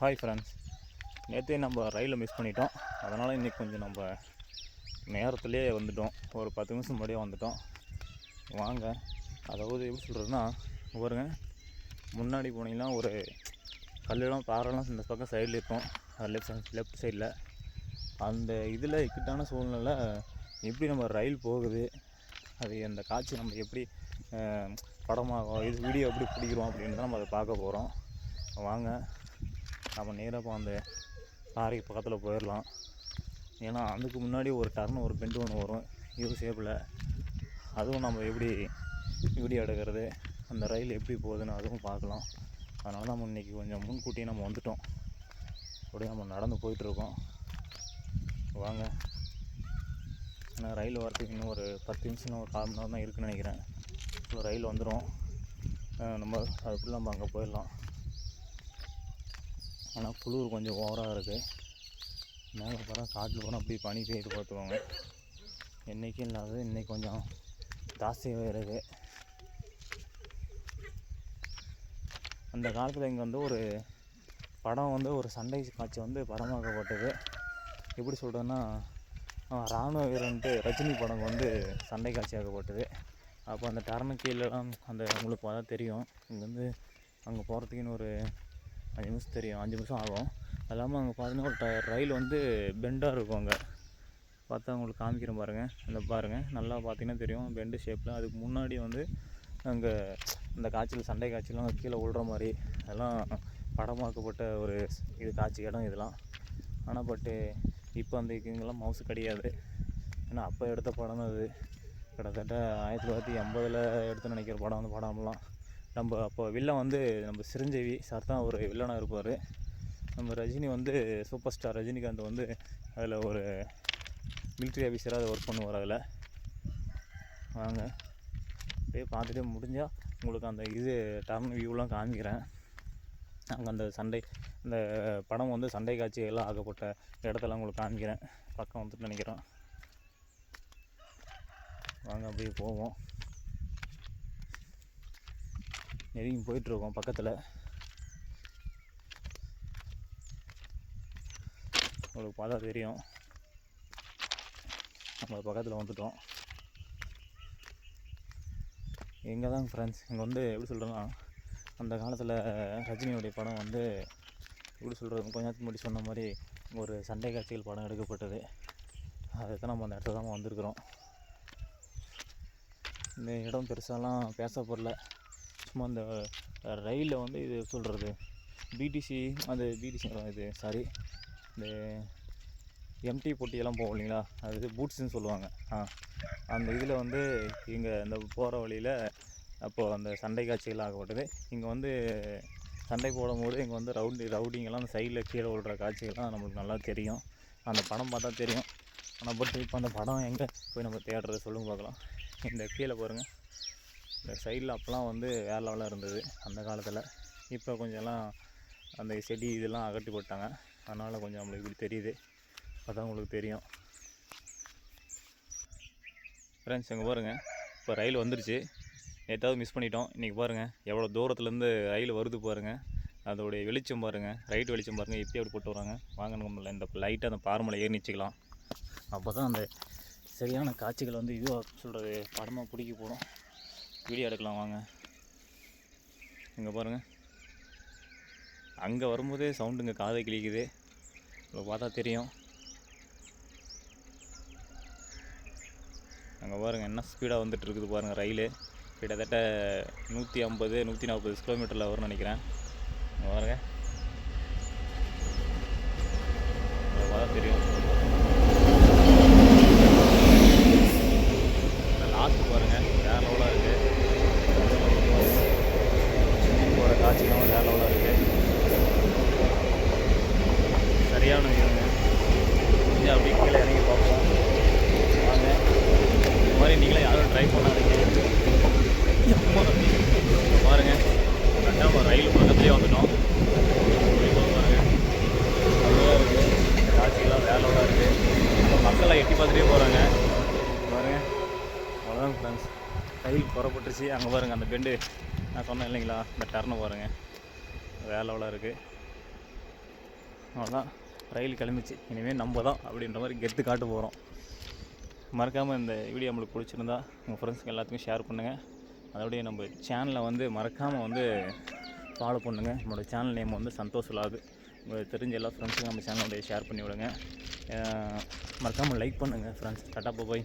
Hi friends நேற்றே நம்ம ரயிலை மிஸ் பண்ணிட்டோம். அதனால் இன்றைக்கி கொஞ்சம் நம்ம நேரத்துலேயே வந்துட்டோம். ஒரு பத்து நிமிஷம் முன்னாடியே வந்துட்டோம். வாங்க அதாவது எப்படி சொல்கிறதுன்னா பாருங்க. முன்னாடி போனீங்கன்னா ஒரு கல்லெல்லாம் பாறைலாம் இந்த பக்கம் சைடில் இருக்கும். லெஃப்ட் சைட் லெஃப்ட் சைடில் அந்த இதில் இக்கட்டான சூழ்நிலை எப்படி நம்ம ரயில் போகுது? அது அந்த காட்சி நம்ம எப்படி படமாகும்? இது வீடியோ எப்படி பிடிக்கிறோம் அப்படின்னு தான் நம்ம அதை பார்க்க போகிறோம் வாங்க நம்ம நேராக இப்போ அந்த பாறைக்கு பக்கத்தில் போயிடலாம். ஏன்னா அதுக்கு முன்னாடி ஒரு டர்ன் ஒரு பெண்டு ஒன்று வரும். யூ ஷேப்பில் அதுவும் நம்ம எப்படி வீடியோ எடுக்கிறது அந்த ரயில் எப்படி போகுதுன்னு அதுவும் பார்க்கலாம். அதனால நம்ம இன்றைக்கி கொஞ்சம் முன்கூட்டியே நம்ம வந்துட்டோம். அப்படியே நம்ம நடந்து போயிட்டுருக்கோம். வாங்க. ஏன்னா ரயில் வரத்துக்கு இன்னும் ஒரு பத்து நிமிஷம் ஒரு கால் மணி நேரம் தான் இருக்குன்னு நினைக்கிறேன். ரயில் வந்துடும் நம்ம அதுக்குள்ளே நம்ம அங்கே போயிடலாம். ஆனால் குளிர் கொஞ்சம் ஓவராக இருக்குது மேலே போகிற காட்டில் போனால் அப்படி பனி பெய்து பார்த்துக்கோங்க. என்றைக்கும் இல்லாத இன்னைக்கு கொஞ்சம் ஜாஸ்தியாகவே இருக்குது அந்த காலத்தில் இங்கே வந்து ஒரு படம் வந்து ஒரு சண்டை காட்சி வந்து படமாக்கப்பட்டது. எப்படி சொல்கிறதுன்னா ராணுவ வீரன்ட்டு ரஜினி படம் வந்து சண்டை காட்சியாகப்பட்டது அப்போ அந்த டர்னு கீழெல்லாம் அந்த உங்களுக்கு பார்த்தா தெரியும். இங்கேருந்து அங்கே போகிறதுக்குன்னு ஒரு அஞ்சு நிமிஷம் தெரியும் அஞ்சு நிமிஷம் ஆகும். அது இல்லாமல் அங்கே பார்த்தீங்கன்னா ஒரு ட ரயில் வந்து பெண்டாக இருக்கும் அங்கே. பார்த்தா உங்களுக்கு காமிக்கிறேன் பாருங்கள் அந்த பாருங்கள் நல்லா பார்த்தீங்கன்னா தெரியும். பெண்டு ஷேப்பில் அதுக்கு முன்னாடி வந்து அங்கே இந்த காய்ச்சல் சண்டை காய்ச்சலாம் கீழே விழுற மாதிரி அதெல்லாம் படமாக்கப்பட்ட ஒரு இது காட்சி இடம் இதெல்லாம். ஆனால் பட்டு இப்போ அந்த இங்கெல்லாம் மவுசு கிடையாது. ஏன்னா அப்போ எடுத்த படம் தான் அது. கிட்டத்தட்ட ஆயிரத்தி தொள்ளாயிரத்தி எண்பதில் எடுத்து நினைக்கிற படம் அந்த படம்லாம் நம்ம அப்போ வில்லன் வந்து நம்ம சிரஞ்சீவி சார் தான் ஒரு வில்லனாக இருப்பார். நம்ம ரஜினி வந்து சூப்பர் ஸ்டார் ரஜினிகாந்த் வந்து அதில் ஒரு மிலிட்ரி ஆஃபீஸராக அதை ஒர்க் பண்ணுவார் அதில். வாங்க. அப்படியே பார்த்துட்டு முடிஞ்சால் உங்களுக்கு அந்த இது டர்ன் வியூலாம் காமிக்கிறேன். அங்கே அந்த சண்டை அந்த படம் வந்து சண்டை காட்சிகள்லாம் ஆகப்பட்ட இடத்தெல்லாம் உங்களுக்கு காமிக்கிறேன். பக்கம் வந்துட்டு நினைக்கிறேன். வாங்க அப்படியே போவோம். நெருங்கி போயிட்டுருக்கோம் பக்கத்தில். உங்களுக்கு பார்த்தா தெரியும். நம்ம பக்கத்தில் வந்துட்டோம். எங்கே தான் ஃப்ரெண்ட்ஸ் இங்கே வந்து எப்படி சொல்கிறேன்னா அந்த காலத்தில் ரஜினியோடைய படம் வந்து எப்படி சொல்கிறது கொஞ்ச நேரத்துக்கு முன்னாடி சொன்ன மாதிரி ஒரு சண்டை காட்சிகள் படம் எடுக்கப்பட்டது. அதுதான் நம்ம அந்த இடத்துல தான் வந்திருக்கிறோம். இந்த இடம் பெருசாலாம் பேசப்படல. சும்மா அந்த ரயிலில் வந்து இது சொல்கிறது பிடிசி அந்த பிடிசி இது சாரி இந்த எம்டி பொட்டியெல்லாம் போகும் இல்லைங்களா? அது பூட்ஸுன்னு சொல்லுவாங்க. ஆ அந்த இதில் வந்து இங்கே இந்த போகிற வழியில் அப்போது அந்த சண்டை காட்சிகள் ஆகப்பட்டது. இங்கே வந்து சண்டை போடும்போது இங்கே வந்து ரவுடி ரவுடிங்கெல்லாம் அந்த சைடில் கீழே விழுற காட்சிகள்லாம் நம்மளுக்கு நல்லா தெரியும். அந்த படம் பார்த்தா தெரியும். ஆனால் பட் இப்போ அந்த படம் எங்கே போய் நம்ம தேடுறது சொல்லுங்க பார்க்கலாம். இந்த கீழே பாருங்கள் இந்த சைடில் அப்போலாம் வந்து வேறு லெவலாக இருந்தது அந்த காலத்தில். இப்போ கொஞ்சம்லாம் அந்த செடி இதெல்லாம் அகட்டி போட்டாங்க. அதனால் கொஞ்சம் நம்மளுக்கு இப்படி தெரியுது. அதான் உங்களுக்கு தெரியும். ஃப்ரெண்ட்ஸ் இங்கே பாருங்கள் இப்போ ரயில் வந்துருச்சு. நேற்றாவது மிஸ் பண்ணிட்டோம். இன்றைக்கி பாருங்கள் எவ்வளோ தூரத்துலேருந்து ரயில் வருது பாருங்கள் அதோடைய வெளிச்சம் பாருங்கள் ரைட் வெளிச்சம் பாருங்கள் இப்படி அப்படி போட்டு வராங்க. வாங்க நம்மள இந்த லைட்டாக அந்த பாரமலை ஏறி நிச்சிக்கலாம். அப்போ தான் அந்த சரியான காட்சிகள் வந்து இதுவாக சொல்கிறது படமாக பிடிக்க போகிறோம் வீடியோ எடுக்கலாம் வாங்க. இங்கே பாருங்கள் அங்கே வரும்போதே சவுண்டுங்க காதை கிழிக்குது. இப்போ பார்த்தா தெரியும். அங்கே பாருங்கள் என்ன ஸ்பீடாக வந்துட்டு இருக்குது பாருங்கள் ரயில். கிட்டத்தட்ட நூற்றி ஐம்பது நூற்றி நாற்பது கிலோமீட்டரில் வரும்னு நினைக்கிறேன். அங்கே பாருங்கள் இங்க பார்த்தா தெரியும் லாஸ்ட் பாருங்கள் வேற லெவலாக இருக்குது போகிற காட்சிகளும் வேற லெவலாக இருக்குது சரியான வியூங்க கொஞ்சம் அப்படியே கீழே இறங்கி பார்ப்போம். வாங்க. இந்த மாதிரி நீங்களே யாரும் ட்ரை பண்ணாதீங்க. எப்போ இங்க பாருங்க. கரெக்டாக ரயில் பக்கத்துலேயே வந்துட்டோம். இப்போ பாருங்க நல்லா இருக்கு. காட்சியெல்லாம் வேலோட இருக்குது இப்போ மக்கள்லாம் எட்டி பார்த்துட்டே போகிறாங்க பாருங்க. அவ்வளோதான் ஃப்ரெண்ட்ஸ் ரயில் புறப்பட்டுருச்சு. அங்கே பாருங்கள் அந்த பெண்டு நான் சொன்னேன் இல்லைங்களா? இந்த டர்னை பாருங்க. வேலோட இருக்குது அவ்வளோதான் ரயில் கிளம்பிச்சு இனிமேல் நம்ம தான் அப்படின்ற மாதிரி கெத்து காட்ட போகிறோம் மறக்காமல் இந்த வீடியோ நம்மளுக்கு பிடிச்சிருந்தா உங்கள் ஃப்ரெண்ட்ஸ்க்கு எல்லாத்துக்கும் ஷேர் பண்ணுங்கள் அதோடைய நம்ம சேனலை வந்து மறக்காமல் வந்து ஃபாலோ பண்ணுங்கள் நம்மளோட சேனல் நேம் வந்து சந்தோஷ் விலாகு உங்களுக்கு தெரிஞ்ச எல்லா ஃப்ரெண்ட்ஸுக்கும் நம்ம சேனலோடைய ஷேர் பண்ணி விடுங்க மறக்காமல் லைக் பண்ணுங்கள் ஃப்ரெண்ட்ஸ் டாட்டா போய்